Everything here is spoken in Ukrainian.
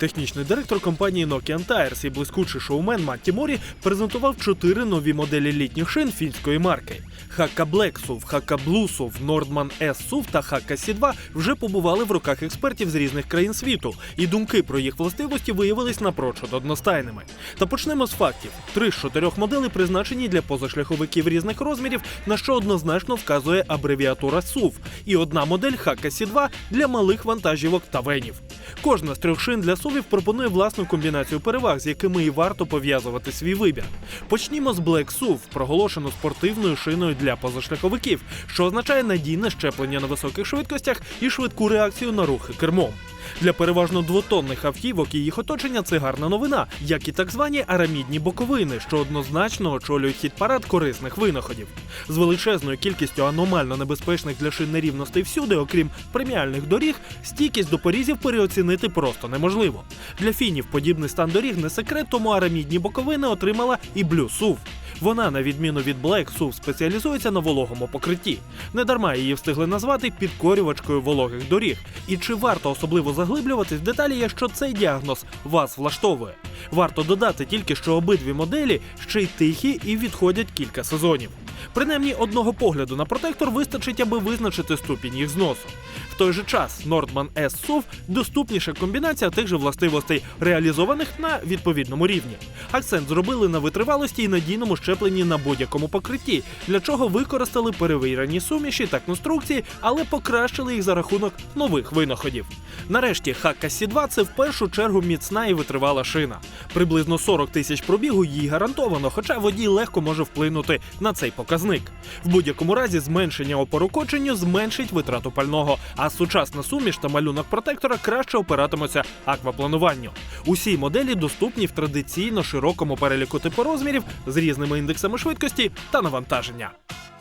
Технічний директор компанії Nokian Tires і блискучий шоумен Матті Морі презентував чотири нові моделі літніх шин фінської марки. Hakka Black SUV, Hakka Blue SUV, Nordman та Hakka C2 вже побували в руках експертів з різних країн світу, і думки про їх властивості виявились напрочуд одностайними. Та почнемо з фактів: три з чотирьох моделей призначені для позашляховиків різних розмірів, на що однозначно вказує абревіатура SUV, і одна модель Hakka C2 для малих вантажівок та венів. Кожна з трьох шин для SUV пропонує власну комбінацію переваг, з якими і варто пов'язувати свій вибір. Почнімо з Black SUV, проголошену спортивною шиною для позашляховиків, що означає надійне щеплення на високих швидкостях і швидку реакцію на рухи кермом. Для переважно двотонних автівок і їх оточення це гарна новина, як і так звані арамідні боковини, що однозначно очолюють хід парад корисних винаходів. З величезною кількістю аномально небезпечних для шин нерівностей всюди, окрім преміальних доріг, стійкість до порізів переоцінити просто неможливо. Для фінів подібний стан доріг не секрет, тому арамідні боковини отримала і SUV. Вона, на відміну від Black SUV, спеціалізується на вологому покритті. Недарма її встигли назвати підкорювачкою вологих доріг. І чи варто особливо заглиблюватись в деталі, якщо цей діагноз вас влаштовує? Варто додати тільки, що обидві моделі ще й тихі і відходять кілька сезонів. Принаймні одного погляду на протектор вистачить, аби визначити ступінь їх зносу. В той же час Nordman S SUV доступніша комбінація тих же властивостей, реалізованих на відповідному рівні. Акцент зробили на витривалості і надійному щепленні на будь-якому покритті, для чого використали перевірені суміші та конструкції, але покращили їх за рахунок нових винаходів. Нарешті Hakka C2 це в першу чергу міцна і витривала шина. Приблизно 40 тисяч пробігу їй гарантовано, хоча водій легко може вплинути на цей показник. В будь-якому разі зменшення опору коченню зменшить витрату пального, а сучасна суміш та малюнок протектора краще опиратимуться акваплануванню. Усі моделі доступні в традиційно широкому переліку типу розмірів з різними індексами швидкості та навантаження.